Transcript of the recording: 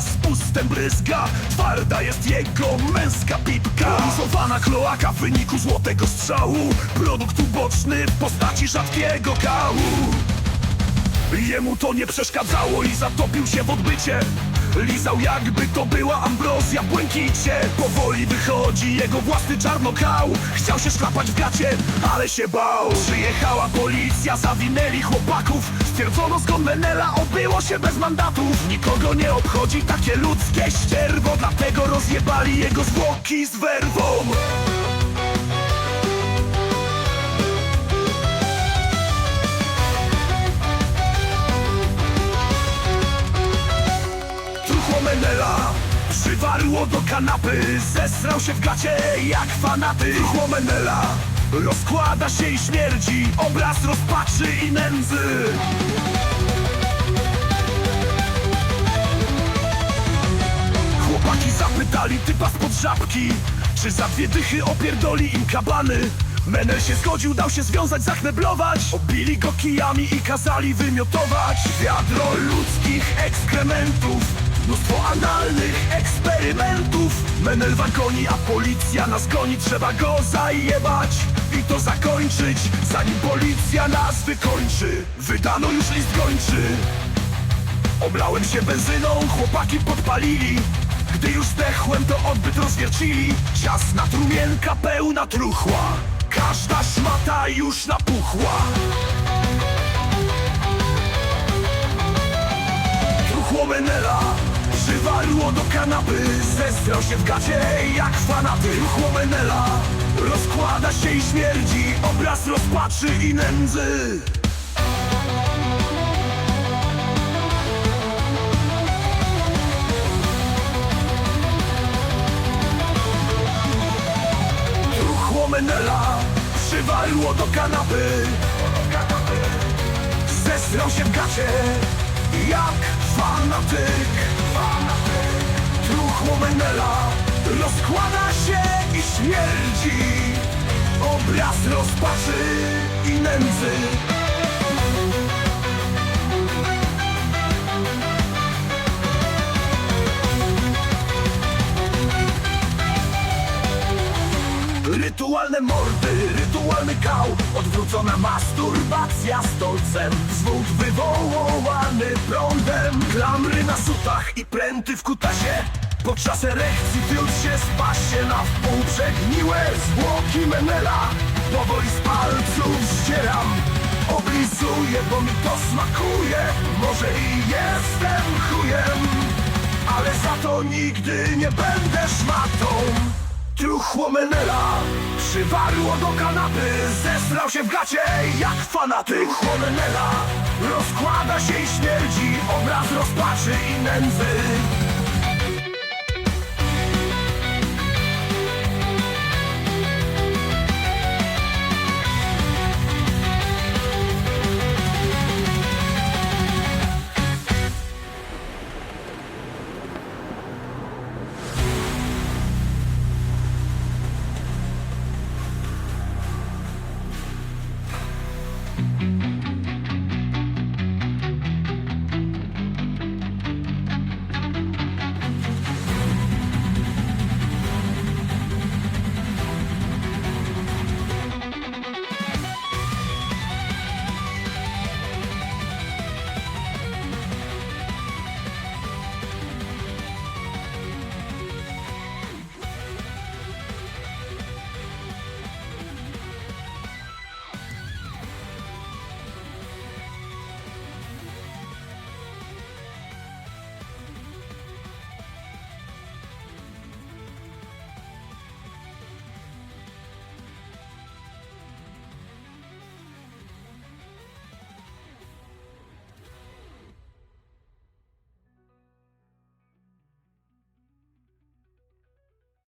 Z pustem bryzga. Twarda jest jego męska pipka. Luzowana kloaka w wyniku złotego strzału. Produkt uboczny w postaci rzadkiego kału. Jemu to nie przeszkadzało i zatopił się w odbycie Lizał jakby to była ambrozja. Błękicie Powoli wychodzi jego własny czarnokał. Chciał się szlapać w gacie, ale się bał. Przyjechała policja, zawinęli chłopaków. Stwierdzono skąd Menela, obyło się bez mandatów. Nikogo nie obchodzi takie ludzkie ścierwo Dlatego rozjebali jego zwłoki z werwą Przywarło do kanapy Zesrał się w gacie jak fanaty. Truchło Menela Rozkłada się i śmierdzi Obraz rozpaczy i nędzy. Chłopaki zapytali typa spod żabki Czy za dwie dychy opierdoli im kabany Menel się zgodził, dał się związać, zakneblować. Obili go kijami i kazali wymiotować. Wiadro ludzkich ekskrementów Mnóstwo analnych eksperymentów. Menel wagoni, a policja nas goni. Trzeba go zajebać i to zakończyć Zanim policja nas wykończy. Wydano już list gończy. Oblałem się benzyną, chłopaki podpalili. Gdy już zdechłem, to odbyt rozwiercili. Ciasna trumienka pełna truchła. Każda szmata już napuchła kanapy Zestrał się w gacie jak fanaty. Truchło Menela Rozkłada się i śmierdzi Obraz rozpaczy i nędzy. Truchło Menela Przywarło do kanapy. Zesrał się w gacie Jak fanatyk Truchło Menela Rozkłada się i śmierdzi. Obraz rozpaczy i nędzy Rytualne mordy, rytualny kał Odwrócona masturbacja stolcem Zwód wywołany prądem Klamry na sutach i pręty w kutasie. Podczas erekcji fiut się spasie Na wpół przegniłe zwłoki Menela. Powoli z palców ścieram Oblizuję, bo mi to smakuje. Może i jestem chujem Ale za to nigdy nie będę Truchło Menela Przywarło do kanapy Zesrał się w gacie jak fanatyk. Truchło Menela Rozkłada się i śmierdzi Obraz rozpaczy i nędzy you